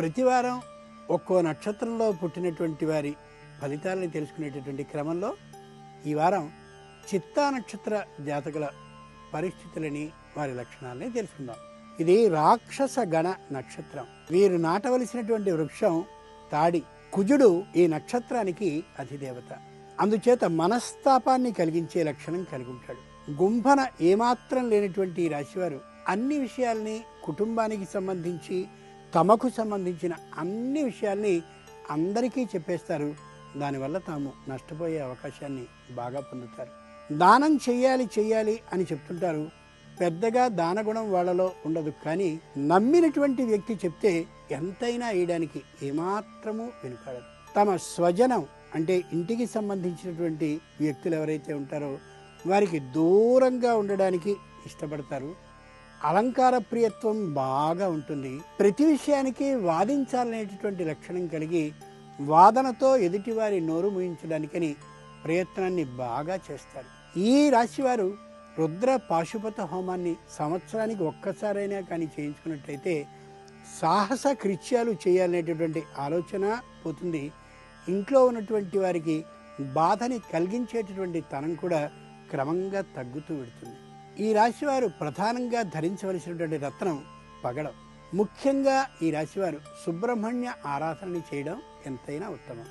ప్రతివారం ఒక్కో నక్షత్రంలో పుట్టినటువంటి వారి ఫలితాలను తెలుసుకునేటటువంటి క్రమంలో ఈ వారం చిత్తా నక్షత్ర జాతకుల పరిస్థితులని వారి లక్షణాలని తెలుసుకుందాం. ఇది రాక్షస గణ నక్షత్రం. వీరు నాటవలసినటువంటి వృక్షం తాడి. కుజుడు ఈ నక్షత్రానికి అధిదేవత. అందుచేత మనస్తాపాన్ని కలిగించే లక్షణం కలిగి ఉంటాడు గుంభన ఏమాత్రం లేనటువంటి ఈ రాశివారు అన్ని విషయాల్ని కుటుంబానికి సంబంధించి తమకు సంబంధించిన అన్ని విషయాల్ని అందరికీ చెప్పేస్తారు. దానివల్ల తాము నష్టపోయే అవకాశాన్ని బాగా పొందుతారు. దానం చెయ్యాలి చెయ్యాలి అని చెప్తుంటారు. పెద్దగా దానగుణం వాళ్ళలో ఉండదు. కానీ నమ్మినటువంటి వ్యక్తి చెప్తే ఎంతైనా వేయడానికి ఏమాత్రము వెనుకాడదు తమ స్వజనం అంటే ఇంటికి సంబంధించినటువంటి వ్యక్తులు ఎవరైతే ఉంటారో వారికి దూరంగా ఉండడానికి ఇష్టపడతారు. అలంకార ప్రియత్వం బాగా ఉంటుంది. ప్రతి విషయానికి వాదించాలనేటటువంటి లక్షణం కలిగి వాదనతో ఎదుటివారి నోరు ముయించడానికని ప్రయత్నాన్ని బాగా చేస్తారు. ఈ రాశివారు రుద్ర పాశుపత హోమాన్ని సంవత్సరానికి ఒక్కసారైనా కానీ చేయించుకున్నట్లయితే సాహస కృత్యాలు చేయాలనేటటువంటి ఆలోచన పోతుంది. ఇంట్లో ఉన్నటువంటి వారికి బాధని కలిగించేటటువంటి తనం కూడా క్రమంగా తగ్గుతూ వెడుతుంది ఈ రాశివారు ప్రధానంగా ధరించవలసినటువంటి రత్నం పగడం. ముఖ్యంగా ఈ రాశివారు సుబ్రహ్మణ్య ఆరాధనని చేయడం ఎంతైనా ఉత్తమం.